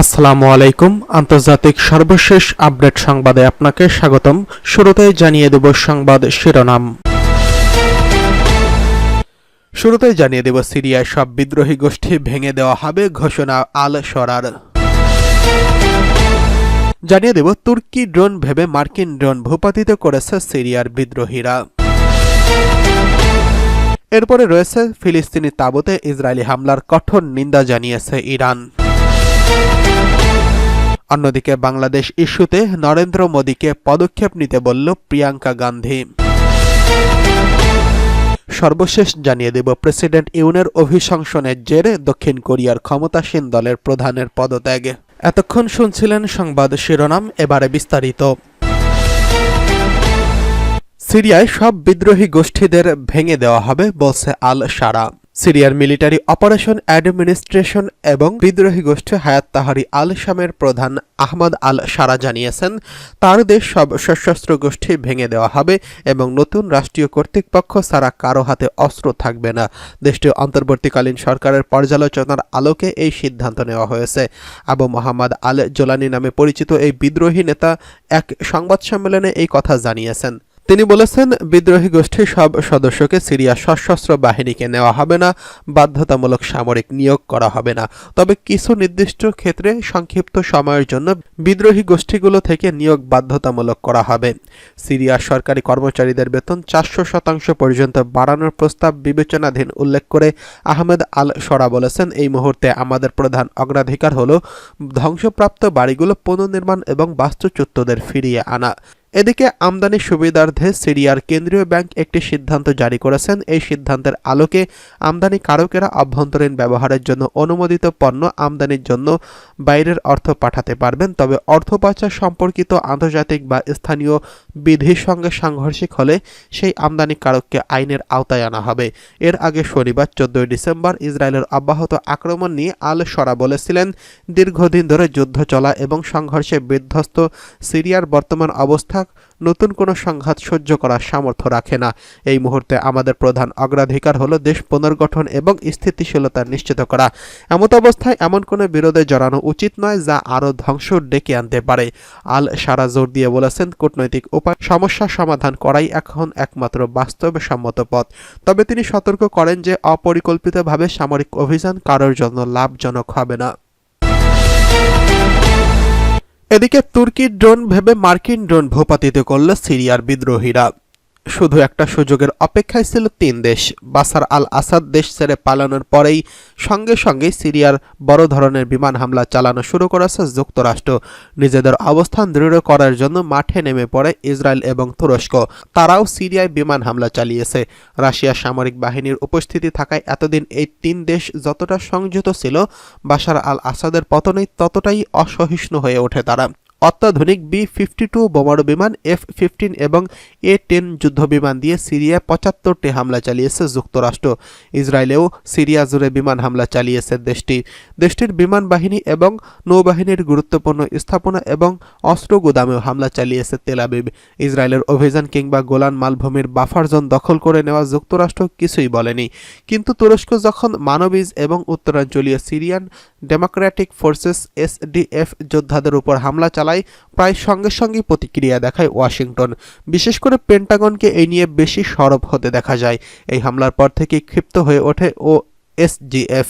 আসসালামু আলাইকুম। আন্তর্জাতিক সর্বশেষ আপডেট সংবাদে আপনাকে স্বাগতম। শুরুতেই জানিয়ে দেব সংবাদ শিরোনাম। শুরুতেই জানিয়ে দেব সিরিয়ায় সব বিদ্রোহী গোষ্ঠী ভেঙে দেওয়া হবে ঘোষণা আল সরার। জানিয়ে দেব, তুর্কি ড্রোন ভেবে মার্কিন ড্রোন ভূপাতিত করেছে সিরিয়ার বিদ্রোহীরা। এরপরে রয়েছে ফিলিস্তিনি তাবুতে ইসরায়েলি হামলার কঠোর নিন্দা জানিয়েছে ইরান। অন্যদিকে বাংলাদেশ ইস্যুতে নরেন্দ্র মোদীকে পদক্ষেপ নিতে বলল প্রিয়াঙ্কা গান্ধী। সর্বশেষ জানিয়ে দেব, প্রেসিডেন্ট ইউনের অভিশংসনের জেরে দক্ষিণ কোরিয়ার ক্ষমতাসীন দলের প্রধানের পদত্যাগ। এতক্ষণ শুনছিলেন সংবাদ শিরোনাম, এবারে বিস্তারিত। সিরিয়ায় সব বিদ্রোহী গোষ্ঠীদের ভেঙে দেওয়া হবে, বলছে আল সারা সিরিয়ার মিলিটারি অপারেশন অ্যাডমিনিস্ট্রেশন এবং বিদ্রোহী গোষ্ঠী হায়াত তাহারি আল শামের প্রধান আহমদ আল সারা জানিয়েছেন, তার দেশ সব সশস্ত্র গোষ্ঠী ভেঙে দেওয়া হবে এবং নতুন রাষ্ট্রীয় কর্তৃপক্ষ ছাড়া কারও হাতে অস্ত্র থাকবে না। দেশটির অন্তর্বর্তীকালীন সরকারের পর্যালোচনার আলোকে এই সিদ্ধান্ত নেওয়া হয়েছে। আবু মোহাম্মদ আল জোলানি নামে পরিচিত এই বিদ্রোহী নেতা এক সংবাদ সম্মেলনে এই কথা জানিয়েছেন। তিনি বলেছেন, বিদ্রোহী গোষ্ঠীর সব সদস্যকে সিরিয়া সশস্ত্র বাহিনীকে নেওয়া হবে না, বাধ্যতামূলক সামরিক নিয়োগ করা হবে না। তবে কিছু নির্দিষ্ট ক্ষেত্রে সংক্ষিপ্ত সময়ের জন্য বিদ্রোহী গোষ্ঠীগুলো থেকে নিয়োগ বাধ্যতামূলক করা হবে। সিরিয়ার সরকারি কর্মচারীদের বেতন চারশো শতাংশ পর্যন্ত বাড়ানোর প্রস্তাব বিবেচনাধীন উল্লেখ করে আহমেদ আল সরা বলেছেন, এই মুহূর্তে আমাদের প্রধান অগ্রাধিকার হল ধ্বংসপ্রাপ্ত বাড়িগুলো পুনর্নির্মাণ এবং বাস্তুচ্যুতদের ফিরিয়ে আনা। এদিকে আমদানি সুবিধার্থে সিরিয়ার কেন্দ্রীয় ব্যাংক একটি সিদ্ধান্ত জারি করেছেন। এই সিদ্ধান্তের আলোকে আমদানি কারকেরা অভ্যন্তরীণ ব্যবহারের জন্য অনুমোদিত পণ্য আমদানির জন্য বাইরের অর্থ পাঠাতে পারবেন, তবে অর্থ পাচার সম্পর্কিত আন্তর্জাতিক বা স্থানীয় বিধির সঙ্গে সাংঘর্ষিক হলে সেই আমদানি কারককে আইনের আওতায় আনা হবে। এর আগে শনিবার, চোদ্দই ডিসেম্বর ইসরায়েলের অব্যাহত আক্রমণ নিয়ে আল সরা বলেছিলেন, দীর্ঘদিন ধরে যুদ্ধ চলা এবং সংঘর্ষে বিধ্বস্ত সিরিয়ার বর্তমান অবস্থা নতুন কোনো সংঘাত সহ্য করার সামর্থ্য রাখে না। এই মুহূর্তে আমাদের প্রধান অগ্রাধিকার হলো দেশ পুনর্গঠন এবং স্থিতিশীলতা নিশ্চিত করা। এমত অবস্থায় এমন কোনো বিরোধে জড়ানো উচিত নয় যা আরও ধ্বংস ডেকে আনতে পারে। আল সারা জোর দিয়ে বলেছেন, কূটনৈতিক উপায় সমস্যা সমাধান করাই এখন একমাত্র বাস্তবসম্মত পথ। তবে তিনি সতর্ক করেন যে, অপরিকল্পিতভাবে সামরিক অভিযান কারোর জন্য লাভজনক হবে না। এদিকে তুর্কির ড্রোন ভেবে মার্কিন ড্রোন ভূপাতিত করল সিরিয়ার বিদ্রোহীরা। শুধু একটা সুযোগের অপেক্ষায় ছিল তিন দেশ। বাসার আল আসাদ দেশ ছেড়ে পালানোর পরেই সঙ্গে সঙ্গে সিরিয়ার বড় ধরনের বিমান হামলা চালানো শুরু করেছে যুক্তরাষ্ট্র। নিজেদের অবস্থান দৃঢ় করার জন্য মাঠে নেমে পড়ে ইসরায়েল এবং তুরস্ক। তারাও সিরিয়ায় বিমান হামলা চালিয়েছে। রাশিয়ার সামরিক বাহিনীর উপস্থিতি থাকায় এতদিন এই তিন দেশ যতটা সংযত ছিল, বাসার আল আসাদের পতনেই ততটাই অসহিষ্ণু হয়ে ওঠে তারা। অত্যাধুনিক বি ফিফটি টু বোমারু বিমান এফ ফিফটিন এবং এ টেন যুদ্ধবিমান দিয়ে সিরিয়ায় পঁচাত্তরটি হামলা চালিয়েছে যুক্তরাষ্ট্র। ইসরায়েলেও সিরিয়া জুড়ে বিমান হামলা চালিয়েছে দেশটি। দেশটির বিমান বাহিনী এবং নৌবাহিনীর গুরুত্বপূর্ণ স্থাপনা এবং অস্ত্র গুদামেও হামলা চালিয়েছে তেলাবিব ইসরায়েলের অভিযান কিংবা গোলান মালভূমির বাফার জোন দখল করে নেওয়া যুক্তরাষ্ট্র কিছুই বলেনি। কিন্তু তুরস্ক যখন মানবীজ এবং উত্তরাঞ্চলীয় সিরিয়ান ডেমোক্রেটিক ফোর্সেস এসডিএফ যোদ্ধাদের উপর হামলা চালায় প্রায় সঙ্গে সঙ্গে প্রতিক্রিয়া দেখায় ওয়াশিংটন। বিশেষ করে পেন্টাগনকে এই নিয়ে বেশি সরব হতে দেখা যায়। এই হামলার পর থেকে ক্ষিপ্ত হয়ে ওঠে ও এসজিএফ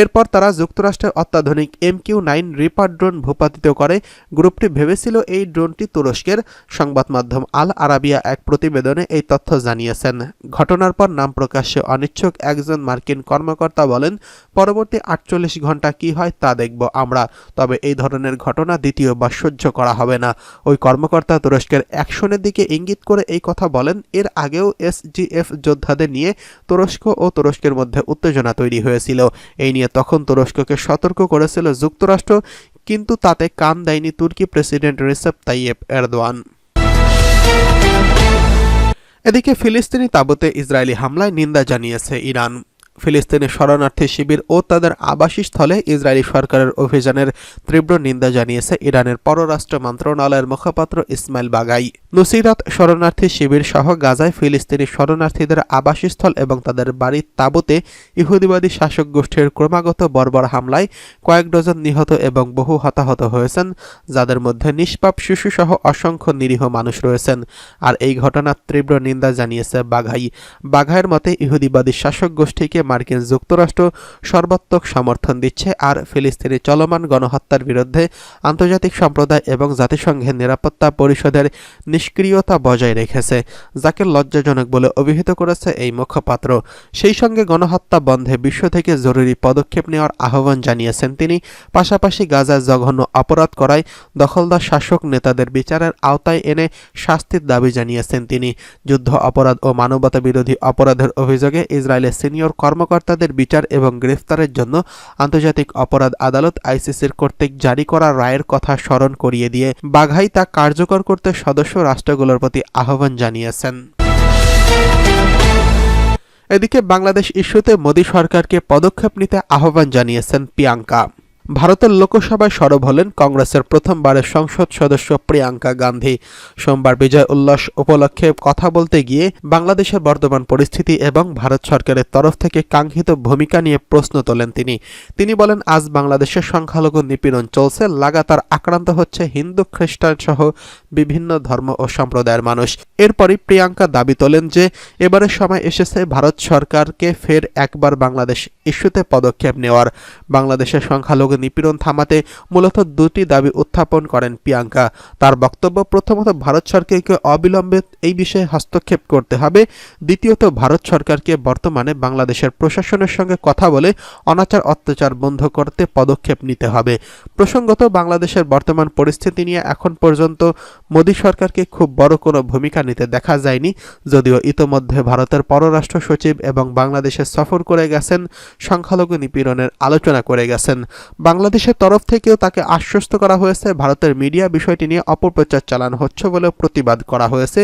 এরপর তারা যুক্তরাষ্ট্রের অত্যাধুনিক M Q nine Reaper drone ভূপাতিত করে। গ্রুপটি ভেবেছিল এই ড্রোনটি তুরস্কের সংবাদ মাধ্যম আল আরাবিয়া এক প্রতিবেদনে এই তথ্য জানিয়েছেন। ঘটনার পর নাম প্রকাশ্যে অনিচ্ছুক একজন মার্কিন কর্মকর্তা বলেন, পরবর্তী আটচল্লিশ ঘণ্টা কি হয় তা দেখব আমরা, তবে এই ধরনের ঘটনা দ্বিতীয়বার সহ্য করা হবে না। ওই কর্মকর্তা তুরস্কের অ্যাকশনের দিকে ইঙ্গিত করে এই কথা বলেন, এর আগেও এসজিএফ যোদ্ধাদের নিয়ে তুরস্ক ও তুরস্কের মধ্যে উত্তেজনা তৈরি হয়েছিল। এই নিয়ে তখন তুরস্ককে সতর্ক করেছিল যুক্তরাষ্ট্র, কিন্তু তাতে কান দেয়নি তুর্কি প্রেসিডেন্ট রিসেপ তাইয়েব এরদোয়ান। এদিকে ফিলিস্তিনি তাবুতে ইসরায়েলি হামলায় নিন্দা জানিয়েছে ইরান। ফিলিস্তিনি শরণার্থী শিবির ও তাদের আবাসস্থলে ইসরায়েলি সরকারের অভিযানের তীব্র নিন্দা জানিয়েছে ইরানের পররাষ্ট্র মন্ত্রণালয়ের মুখপাত্র ইসমাইল বাগাই। নুসিরাত শরণার্থী শিবির সহ গাজায় ফিলিস্তিনি শরণার্থীদের আবাসস্থল এবং তাদের বাড়ির তাঁবুতে ইহুদিবাদী শাসক গোষ্ঠীর ক্রমাগত বর্বর হামলায় কয়েক ডজন নিহত এবং বহু হতাহত হয়েছেন, যাদের মধ্যে নিষ্পাপ শিশুসহ অসংখ্য নিরীহ মানুষ রয়েছেন। আর এই ঘটনার তীব্র নিন্দা জানিয়েছে বাঘাই বাঘাইয়ের মতে, ইহুদিবাদী শাসক গোষ্ঠীকে মার্কিন যুক্তরাষ্ট্র সর্বাত্মক সমর্থন দিচ্ছে আর ফিলিস্তিনি চলমান গণহত্যার বিরুদ্ধে আন্তর্জাতিক সম্প্রদায় এবং জাতিসংঘের নিরাপত্তা পরিষদের নিষ্ক্রিয়তা বজায় রেখেছে, যাকে লজ্জাজনক বলে অভিহিত করেছে এই মুখপাত্র। সেই সঙ্গে গণহত্যা বন্ধে বিশ্ব থেকে জরুরি পদক্ষেপ নেওয়ার আহ্বান জানিয়েছেন তিনি। পাশাপাশি গাজায় জঘন্য অপরাধ করায় দখলদার শাসক নেতাদের বিচারের আওতায় এনে শাস্তির দাবি জানিয়েছেন তিনি। যুদ্ধ অপরাধ ও মানবতা বিরোধী অপরাধের অভিযোগে ইসরায়েলের সিনিয়র কর্মকর্তাদের বিচার এবং গ্রেফতারের জন্য আন্তর্জাতিক অপরাধ আদালত আইসিসির কর্তৃক জারি করা রায়ের কথা স্মরণ করিয়ে দিয়ে বাঘাই তা কার্যকর করতে সদস্য রাষ্ট্রগুলোর প্রতি আহ্বান জানিয়েছেন। এদিকে বাংলাদেশ ইস্যুতে মোদী সরকারকে পদক্ষেপ নিতে আহ্বান জানিয়েছেন প্রিয়াঙ্কা। ভারতের লোকসভায় সরব হলেন কংগ্রেসের প্রথমবারের সংসদ সদস্য প্রিয়াঙ্কা গান্ধী। সোমবার বিজয় উল্লাস উপলক্ষে কথা বলতে গিয়ে বাংলাদেশের বর্তমান পরিস্থিতি এবং ভারত সরকারের তরফ থেকে কাঙ্ক্ষিত ভূমিকা নিয়ে প্রশ্ন তোলেন তিনি। তিনি বলেন, আজ বাংলাদেশের সংখ্যালঘু নিপীড়ন চলছে, লাগাতার আক্রান্ত হচ্ছে হিন্দু, খ্রিস্টান সহ বিভিন্ন ধর্ম ও সম্প্রদায়ের মানুষ। এরপরই প্রিয়াঙ্কা দাবি তোলেন যে, এবারের সময় এসেছে ভারত সরকারকে ফের একবার বাংলাদেশ ইস্যুতে পদক্ষেপ নেওয়ার। বাংলাদেশের সংখ্যালঘু নিপীড়ন থামাতে মূলত দুটি দাবি উত্থাপন করেন প্রিয়াঙ্কা। তার বক্তব্য, প্রথমত, ভারত সরকারকে অবিলম্বে এই বিষয়ে হস্তক্ষেপ করতে হবে। দ্বিতীয়ত, ভারত সরকারকে বর্তমানে বাংলাদেশের প্রশাসনের সঙ্গে কথা বলে অনাচার অত্যাচার বন্ধ করতে পদক্ষেপ নিতে হবে। প্রসঙ্গত, বাংলাদেশের বর্তমান পরিস্থিতি নিয়ে এখন পর্যন্ত মোদী সরকারকে খুব বড় কোনো ভূমিকা নিতে দেখা যায়নি। যদিও ইতোমধ্যে ভারতের পররাষ্ট্র সচিব এবং বাংলাদেশে সফর করে গেছেন, সংখ্যালঘু নিপীড়নের আলোচনা করে গেছেন। বাংলাদেশের তরফ থেকেও তাকে আশ্বস্ত করা হয়েছে। ভারতের মিডিয়া বিষয়টি নিয়ে অপপ্রচার চালানো হচ্ছে বলে প্রতিবাদ করা হয়েছে।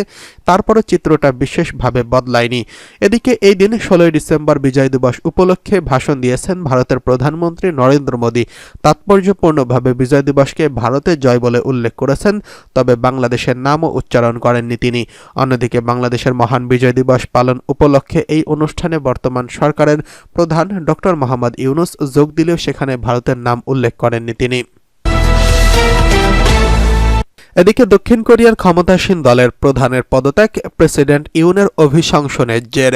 তারপরও চিত্রটা বিশেষভাবে বদলায়নি। এদিকে এই দিন ষোলোই ডিসেম্বর বিজয় দিবস উপলক্ষে ভাষণ দিয়েছেন ভারতের প্রধানমন্ত্রী নরেন্দ্র মোদী। তাৎপর্যপূর্ণভাবে বিজয় দিবসকে ভারতের জয় বলে উল্লেখ করেছেন, তবে বাংলাদেশের নামও উচ্চারণ করেননি তিনি। অন্যদিকে বাংলাদেশের মহান বিজয় দিবস পালন উপলক্ষে এই অনুষ্ঠানে বর্তমান সরকারের প্রধান ডক্টর মোহাম্মদ ইউনুস যোগ দিলেও সেখানে ভারতের নাম উল্লেখ করেননি তিনি। এদিকে দক্ষিণ কোরিয়ার ক্ষমতাসীন দলের প্রধানের পদত্যাগ প্রেসিডেন্ট ইউনের অভিশংসনের জের।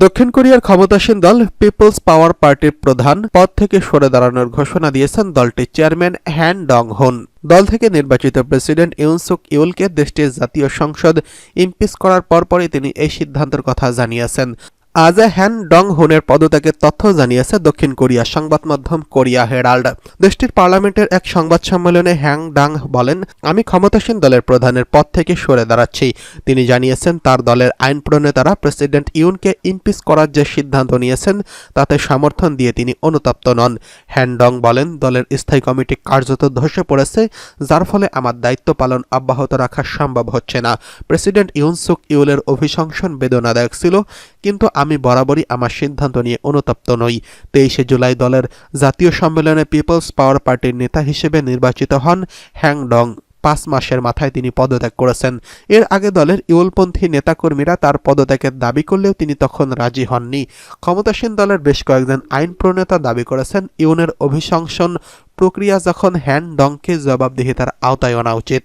দক্ষিণ কোরিয়ার ক্ষমতাসীন দল পিপলস পাওয়ার পার্টির প্রধান পদ থেকে সরে দাঁড়ানোর ঘোষণা দিয়েছেন দলটির চেয়ারম্যান হ্যান ডং হুন দল থেকে নির্বাচিত প্রেসিডেন্ট ইউনসুক ইউলকে দেশটির জাতীয় সংসদ ইমপিচ করার পরপরই তিনি এই সিদ্ধান্তের কথা জানিয়েছেন। আজ হ্যান ডং হুনের পদত্যাগের তথ্য জানিয়েছে দক্ষিণ কোরিয়া সংবাদ মাধ্যম কোরিয়া হেরাল্ড। দেশটির পার্লামেন্টের এক সংবাদ সম্মেলনে হ্যাং ডাং বলেন, আমি ক্ষমতাসীন দলের প্রধানের পদ থেকে সরে দাঁড়াচ্ছি। তিনি জানিয়েছেন, তার দলের আইন প্রণেতারা প্রেসিডেন্ট ইউনকে ইমপিচ করার যে সিদ্ধান্ত নিয়েছেন, তাতে সমর্থন দিয়ে তিনি অনুতপ্ত নন। হ্যান ডং বলেন, দলের স্থায়ী কমিটি কার্যত ধসে পড়েছে, যার ফলে আমার দায়িত্ব পালন অব্যাহত রাখা সম্ভব হচ্ছে না। প্রেসিডেন্ট ইউনসুক ইউলের অভিশংসন বেদনাদায়ক ছিল, কিন্তু আমি বরাবরই আমার সিদ্ধান্ত নিয়ে অনুতপ্ত নই। তেইশে জুলাই দলের জাতীয় সম্মেলনে পিপলস পাওয়ার পার্টির নেতা হিসেবে নির্বাচিত হন হ্যাং ডং। পাঁচ মাসের মাথায় তিনি পদত্যাগ করেছেন। এর আগে দলের ইউলপন্থী নেতাকর্মীরা তার পদত্যাগের দাবি করলেও তিনি তখন রাজি হননি। ক্ষমতাসীন দলের বেশ কয়েকজন আইন প্রণেতা দাবি করেছেন, ইউনের অভিশংসন প্রক্রিয়া যখন হ্যান ডংকে জবাবদিহিতার আওতায় আনা উচিত।